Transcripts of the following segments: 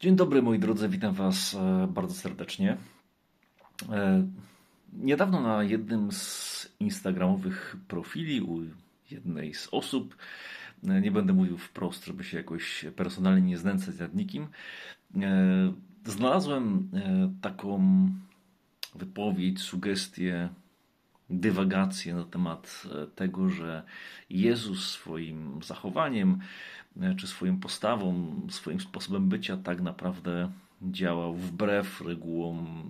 Dzień dobry moi drodzy, witam Was e, bardzo serdecznie. E, niedawno na jednym z instagramowych profili u jednej z osób, e, nie będę mówił wprost, żeby się jakoś personalnie nie znęcać nad nikim, znalazłem taką wypowiedź, sugestię, dywagację na temat tego, że Jezus swoim zachowaniem E, czy swoją postawą, swoim sposobem bycia tak naprawdę działał wbrew regułom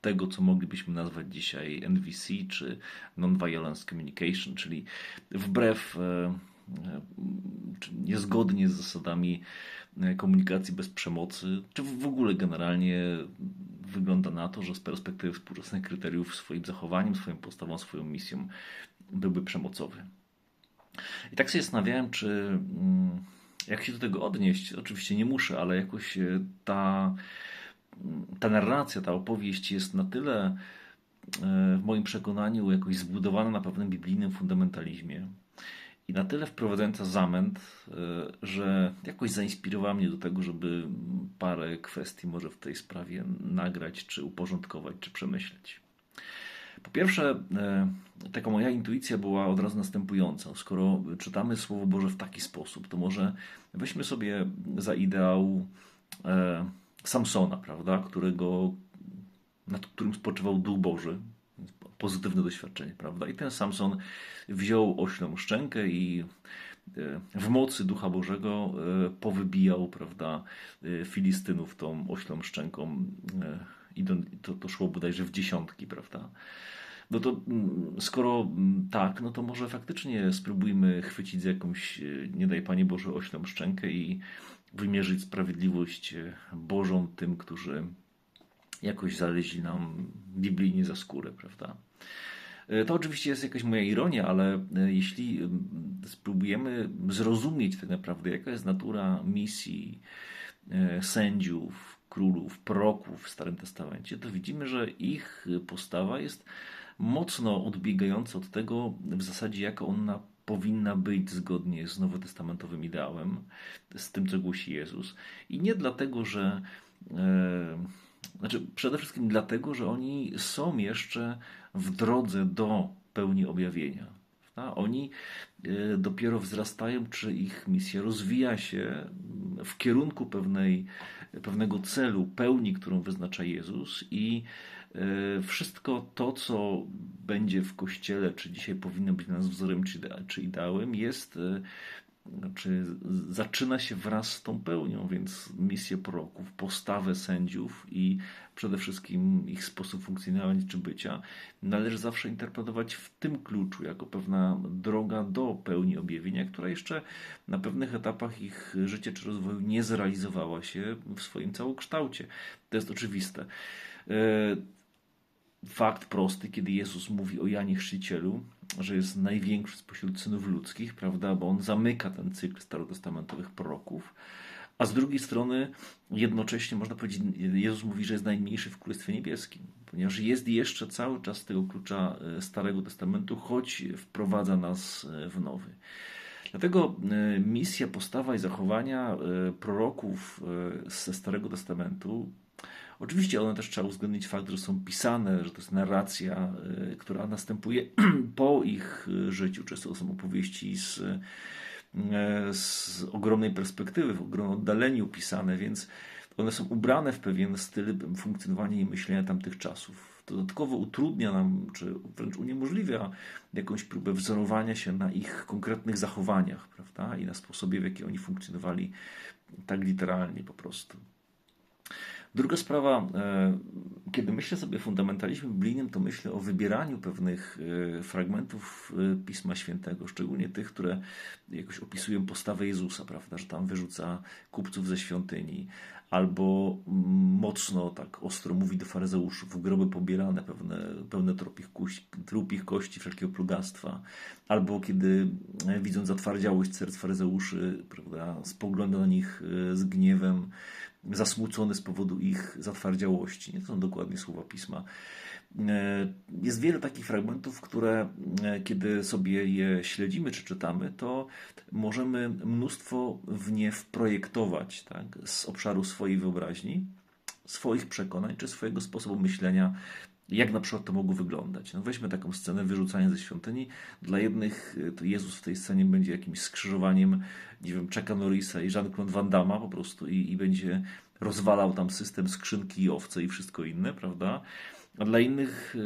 tego, co moglibyśmy nazwać dzisiaj NVC czy Non-Violence Communication, czyli wbrew, e, e, czy niezgodnie z zasadami komunikacji bez przemocy, czy w ogóle generalnie wygląda na to, że z perspektywy współczesnych kryteriów swoim zachowaniem, swoją postawą, swoją misją byłby przemocowy. I tak się zastanawiałem, czy mm, jak się do tego odnieść. Oczywiście nie muszę, ale jakoś e, ta, ta narracja, ta opowieść jest na tyle e, w moim przekonaniu jakoś zbudowana na pewnym biblijnym fundamentalizmie na tyle wprowadzająca zamęt, e, że jakoś zainspirowała mnie do tego, żeby parę kwestii może w tej sprawie nagrać, czy uporządkować, czy przemyśleć. Po pierwsze, e, taka moja intuicja była od razu następująca. Skoro czytamy Słowo Boże w taki sposób, to może weźmy sobie za ideał e, Samsona, prawda, którego, nad którym spoczywał Duch Boży, pozytywne doświadczenie, prawda? I ten Samson wziął oślą szczękę i e, w mocy Ducha Bożego powybijał, prawda, Filistynów tą oślą szczęką i to, to szło bodajże w dziesiątki, prawda? No to mm, skoro mm, tak, no to może faktycznie spróbujmy chwycić za jakąś, e, nie daj Panie Boże, oślą szczękę i wymierzyć sprawiedliwość e, Bożą tym, którzy jakoś zaleźli nam biblijnie za skórę, prawda? E, to oczywiście jest jakaś moja ironia, ale jeśli spróbujemy zrozumieć tak naprawdę, jaka jest natura misji sędziów, królów, proroków w Starym Testamencie, to widzimy, że ich postawa jest mocno odbiegająca od tego w zasadzie, jaka ona powinna być zgodnie z nowotestamentowym ideałem, z tym, co głosi Jezus. I nie dlatego, że. Znaczy, przede wszystkim dlatego, że oni są jeszcze w drodze do pełni objawienia. Oni e, dopiero wzrastają, czy ich misja rozwija się w kierunku pewnej, pewnego celu, pełni, którą wyznacza Jezus i e, wszystko to, co będzie w Kościele, czy dzisiaj powinno być nas wzorem, czy ideałem, jest e, znaczy zaczyna się wraz z tą pełnią, więc misję proroków, postawę sędziów i przede wszystkim ich sposób funkcjonowania czy bycia należy zawsze interpretować w tym kluczu, jako pewna droga do pełni objawienia, która jeszcze na pewnych etapach ich życia czy rozwoju nie zrealizowała się w swoim całokształcie. To jest oczywiste. E, fakt prosty, kiedy Jezus mówi o Janie Chrzcicielu, że jest największy spośród synów ludzkich, prawda, bo on zamyka ten cykl starotestamentowych proroków, a z drugiej strony jednocześnie można powiedzieć, Jezus mówi, że jest najmniejszy w Królestwie Niebieskim, ponieważ jest jeszcze cały czas tego klucza e, Starego Testamentu, choć wprowadza nas e, w nowy. Dlatego e, misja, postawa i zachowania proroków ze Starego Testamentu Oczywiście one też trzeba uwzględnić fakt, że są pisane, że to jest narracja, y, która następuje po ich y, życiu. Często to są opowieści z, y, z ogromnej perspektywy, w ogromnym oddaleniu pisane, więc one są ubrane w pewien styl funkcjonowania i myślenia tamtych czasów. Dodatkowo utrudnia nam, czy wręcz uniemożliwia jakąś próbę wzorowania się na ich konkretnych zachowaniach, prawda? I na sposobie, w jaki oni funkcjonowali tak literalnie po prostu. Druga sprawa, e, kiedy myślę sobie o fundamentalizmie biblijnym, to myślę o wybieraniu pewnych e, fragmentów e, Pisma Świętego, szczególnie tych, które jakoś opisują postawę Jezusa, prawda, że tam wyrzuca kupców ze świątyni, albo mocno, tak ostro mówi do faryzeuszów, groby pobierane, pewne, pełne trupich, kości, trupich kości, wszelkiego plugastwa, albo kiedy widząc zatwardziałość serc faryzeuszy, prawda, spogląda na nich z gniewem, zasmucony z powodu ich zatwardziałości. Nie to są dokładnie słowa pisma. E, jest wiele takich fragmentów, które e, kiedy sobie je śledzimy czy czytamy, to możemy mnóstwo w nie wprojektować tak, z obszaru swojej wyobraźni, swoich przekonań czy swojego sposobu myślenia, jak na przykład to mogło wyglądać. No weźmy taką scenę wyrzucania ze świątyni. Dla jednych e, to Jezus w tej scenie będzie jakimś skrzyżowaniem, nie wiem, Chucka Norrisa i Jean-Claude Van Damme po prostu i, i będzie rozwalał tam system skrzynki i owce i wszystko inne, prawda? A dla innych y,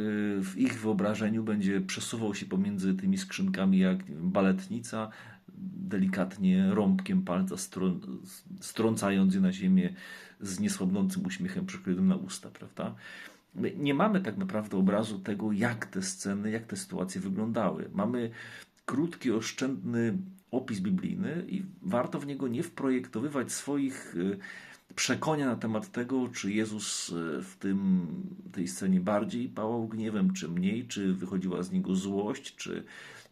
w ich wyobrażeniu będzie przesuwał się pomiędzy tymi skrzynkami jak wiem, baletnica, delikatnie rąbkiem palca strącając je na ziemię z niesłabnącym uśmiechem przykrytym na usta, prawda? My nie mamy tak naprawdę obrazu tego, jak te sceny, jak te sytuacje wyglądały. Mamy krótki, oszczędny opis biblijny i warto w niego nie wprojektowywać swoich y, przekonia na temat tego, czy Jezus e, w tym, tej scenie bardziej pałał gniewem, czy mniej, czy wychodziła z niego złość, czy,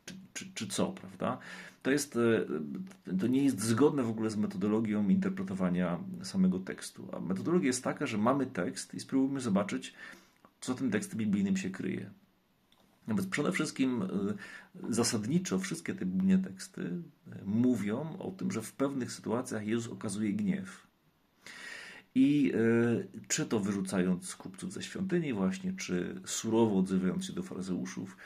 czy, czy, czy co, prawda? To, jest, e, to nie jest zgodne w ogóle z metodologią interpretowania samego tekstu. A metodologia jest taka, że mamy tekst i spróbujmy zobaczyć, co tym tekstem biblijnym się kryje. Więc przede wszystkim e, zasadniczo wszystkie te biblijne teksty mówią o tym, że w pewnych sytuacjach Jezus okazuje gniew. I e, czy to wyrzucając kupców ze świątyni, właśnie, czy surowo odzywając się do faryzeuszów,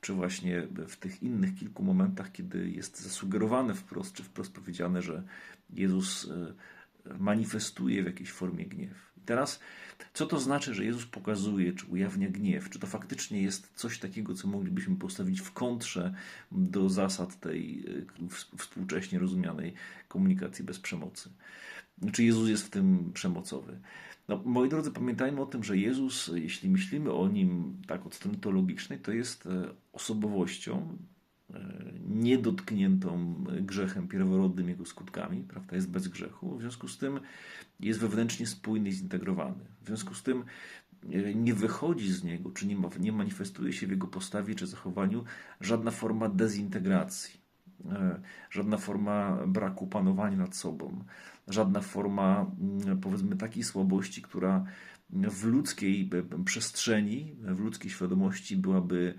czy właśnie w tych innych kilku momentach, kiedy jest zasugerowane wprost, czy wprost powiedziane, że Jezus e, manifestuje w jakiejś formie gniew. I teraz, co to znaczy, że Jezus pokazuje, czy ujawnia gniew? Czy to faktycznie jest coś takiego, co moglibyśmy postawić w kontrze do zasad tej e, współcześnie rozumianej komunikacji bez przemocy? czy Jezus jest w tym przemocowy. No, moi drodzy, pamiętajmy o tym, że Jezus, jeśli myślimy o nim tak od strony teologicznej, to jest e, osobowością e, niedotkniętą grzechem pierworodnym, jego skutkami, prawda, jest bez grzechu, w związku z tym jest wewnętrznie spójny i zintegrowany. W związku z tym e, nie wychodzi z niego, czy nie, ma, nie manifestuje się w jego postawie czy zachowaniu żadna forma dezintegracji, żadna forma braku panowania nad sobą, żadna forma, mm, powiedzmy, takiej słabości, która w ludzkiej przestrzeni, w ludzkiej świadomości byłaby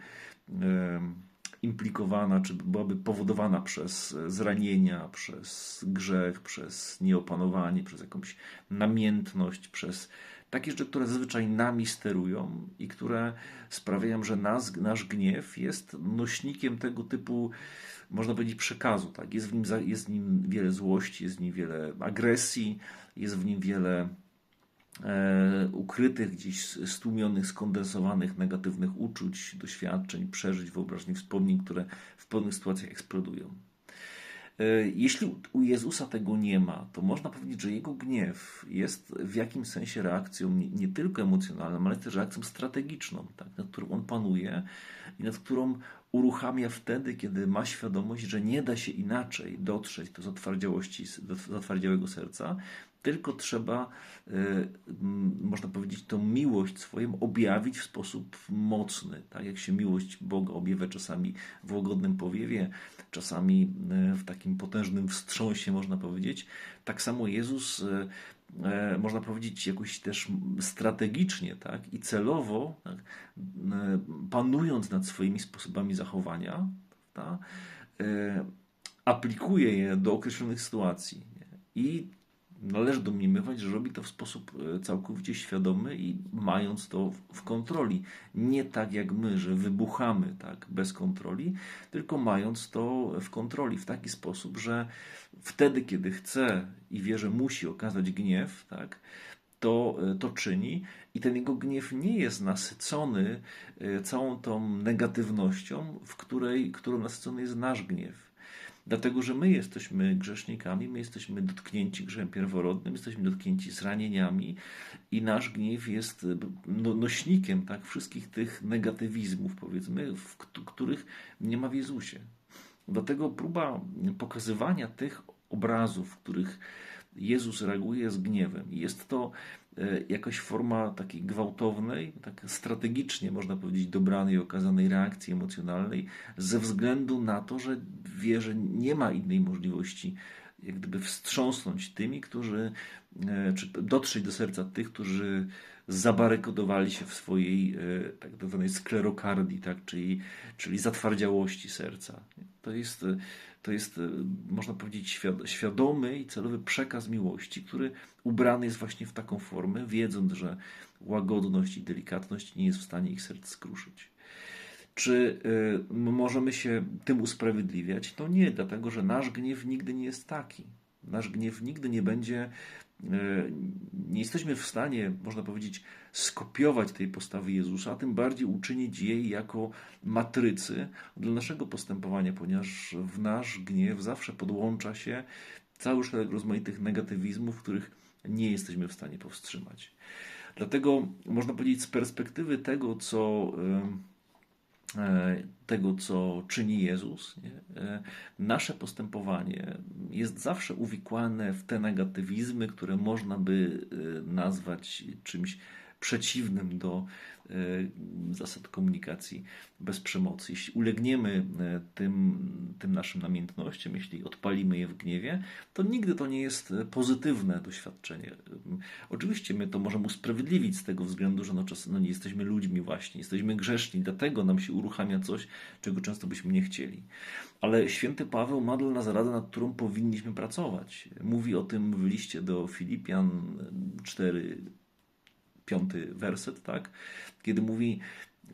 implikowana, czy byłaby powodowana przez zranienia, przez grzech, przez nieopanowanie, przez jakąś namiętność, przez takie rzeczy, które zazwyczaj nami sterują i które sprawiają, że nas, nasz gniew jest nośnikiem tego typu można powiedzieć, przekazu. Tak? Jest, w nim, jest w nim wiele złości, jest w nim wiele agresji, jest w nim wiele e, ukrytych, gdzieś stłumionych, skondensowanych negatywnych uczuć, doświadczeń, przeżyć, wyobraźni, wspomnień, które w pewnych sytuacjach eksplodują. E, jeśli u Jezusa tego nie ma, to można powiedzieć, że jego gniew jest w jakimś sensie reakcją nie, nie tylko emocjonalną, ale też reakcją strategiczną, tak, nad którą on panuje i nad którą uruchamia wtedy, kiedy ma świadomość, że nie da się inaczej dotrzeć do zatwardziałości, do zatwardziałego serca, tylko trzeba, y, można powiedzieć, tą miłość swoją objawić w sposób mocny. Tak jak się miłość Boga objawia czasami w łagodnym powiewie, czasami y, w takim potężnym wstrząsie, można powiedzieć, tak samo Jezus E, można powiedzieć, jakoś też strategicznie tak, i celowo, tak, e, panując nad swoimi sposobami zachowania, tak, aplikuje je do określonych sytuacji. I należy domniemywać, że robi to w sposób całkowicie świadomy i mając to w kontroli. Nie tak jak my, że wybuchamy tak bez kontroli, tylko mając to w kontroli w taki sposób, że wtedy, kiedy chce i wie, że musi okazać gniew, tak, to, e, to czyni i ten jego gniew nie jest nasycony e, całą tą negatywnością, w której, którą nasycony jest nasz gniew. Dlatego, że my jesteśmy grzesznikami, my jesteśmy dotknięci grzechem pierworodnym, jesteśmy dotknięci zranieniami i nasz gniew jest no, nośnikiem tak, wszystkich tych negatywizmów, powiedzmy, w których nie ma w Jezusie. Dlatego próba pokazywania tych obrazów, w których Jezus reaguje z gniewem. Jest to jakaś forma takiej gwałtownej, tak strategicznie można powiedzieć dobranej, okazanej reakcji emocjonalnej, ze względu na to, że wie, że nie ma innej możliwości jak gdyby wstrząsnąć tymi, którzy, e, czy dotrzeć do serca tych, którzy zabarykadowali się w swojej tak zwanej sklerokardii, tak? czyli, czyli zatwardziałości serca. To jest, to jest, można powiedzieć, świadomy i celowy przekaz miłości, który ubrany jest właśnie w taką formę, wiedząc, że łagodność i delikatność nie jest w stanie ich serc skruszyć. Czy możemy się tym usprawiedliwiać? No nie, dlatego że nasz gniew nigdy nie jest taki. Nasz gniew nigdy nie będzie, y, nie jesteśmy w stanie, można powiedzieć, skopiować tej postawy Jezusa, a tym bardziej uczynić jej jako matrycy dla naszego postępowania, ponieważ w nasz gniew zawsze podłącza się cały szereg rozmaitych negatywizmów, których nie jesteśmy w stanie powstrzymać. Dlatego można powiedzieć z perspektywy tego, co e, tego, co czyni Jezus, nie? E, nasze postępowanie jest zawsze uwikłane w te negatywizmy, które można by e, nazwać czymś przeciwnym do e, zasad komunikacji bez przemocy. Jeśli ulegniemy e, tym, tym naszym namiętnościom, jeśli odpalimy je w gniewie, to nigdy to nie jest pozytywne doświadczenie. Oczywiście my to możemy usprawiedliwić z tego względu, że no, czasem no nie jesteśmy ludźmi właśnie, jesteśmy grzeszni, dlatego nam się uruchamia coś, czego często byśmy nie chcieli. Ale święty Paweł ma dla nas radę, nad którą powinniśmy pracować. Mówi o tym w liście do Filipian 4, piąty werset, tak? Kiedy mówi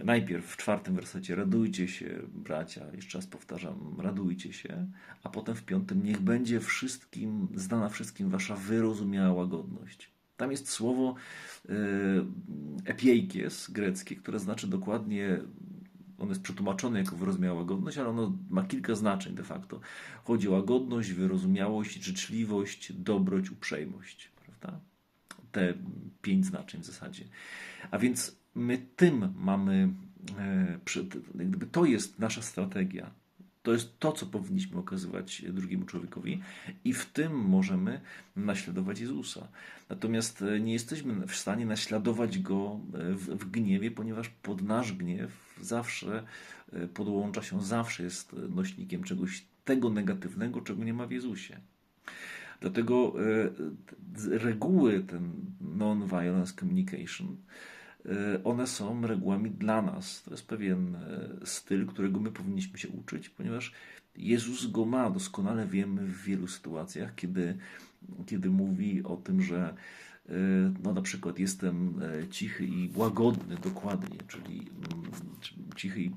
najpierw w czwartym wersecie radujcie się, bracia, jeszcze raz powtarzam, radujcie się, a potem w piątym niech będzie wszystkim, znana wszystkim wasza wyrozumiała łagodność. Tam jest słowo e, epiejkies greckie, które znaczy dokładnie ono jest przetłumaczone jako wyrozumiała łagodność, ale ono ma kilka znaczeń de facto. Chodzi o łagodność, wyrozumiałość, życzliwość, dobroć, uprzejmość. Prawda? Te pięć znaczeń w zasadzie. A więc my tym mamy, e, gdyby to jest nasza strategia. To jest to, co powinniśmy okazywać drugiemu człowiekowi, i w tym możemy naśladować Jezusa. Natomiast e, nie jesteśmy w stanie naśladować go e, w, w gniewie, ponieważ pod nasz gniew zawsze podłącza się, zawsze jest nośnikiem czegoś tego negatywnego, czego nie ma w Jezusie. Dlatego e, reguły ten non-violence communication, e, one są regułami dla nas. To jest pewien e, styl, którego my powinniśmy się uczyć, ponieważ Jezus go ma. Doskonale wiemy w wielu sytuacjach, kiedy, kiedy mówi o tym, że no na przykład jestem cichy i łagodny dokładnie, czyli mm, cichy, i,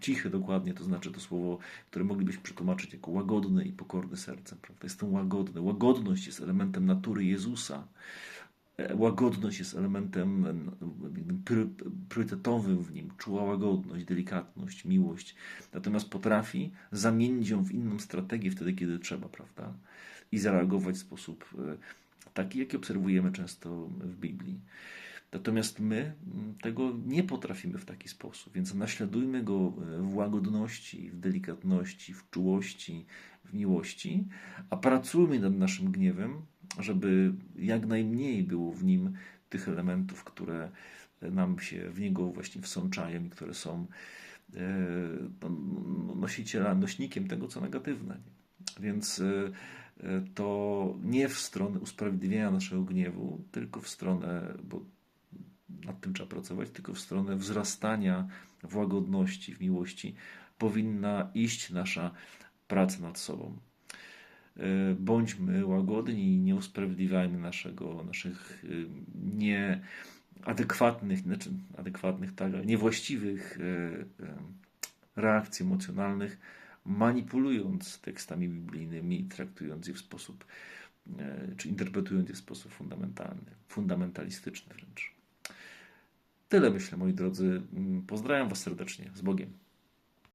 cichy dokładnie, to znaczy to słowo, które moglibyśmy przetłumaczyć jako łagodny i pokorny sercem. Prawda? Jestem łagodny. Łagodność jest elementem natury Jezusa. E, łagodność jest elementem priorytetowym w nim. Czuła łagodność, delikatność, miłość. Natomiast potrafi zamienić ją w inną strategię wtedy, kiedy trzeba, prawda? I zareagować w sposób taki, jaki obserwujemy często w Biblii. Natomiast my mm, tego nie potrafimy w taki sposób, więc naśladujmy go e, w łagodności, w delikatności, w czułości, w miłości, a pracujmy nad naszym gniewem, żeby jak najmniej było w nim tych elementów, które e, nam się w niego właśnie wsączają i które są e, no, nosicielem, nośnikiem tego, co negatywne. Więc to nie w stronę usprawiedliwienia naszego gniewu, tylko w stronę, bo nad tym trzeba pracować, tylko w stronę wzrastania w łagodności, w miłości powinna iść nasza praca nad sobą. E, bądźmy łagodni i nie usprawiedliwiajmy naszego, naszych e, nieadekwatnych, znaczy adekwatnych, tak, niewłaściwych e, reakcji emocjonalnych manipulując tekstami biblijnymi i traktując je w sposób, czy interpretując je w sposób fundamentalny, fundamentalistyczny wręcz. Tyle myślę, moi drodzy. Pozdrawiam Was serdecznie. Z Bogiem.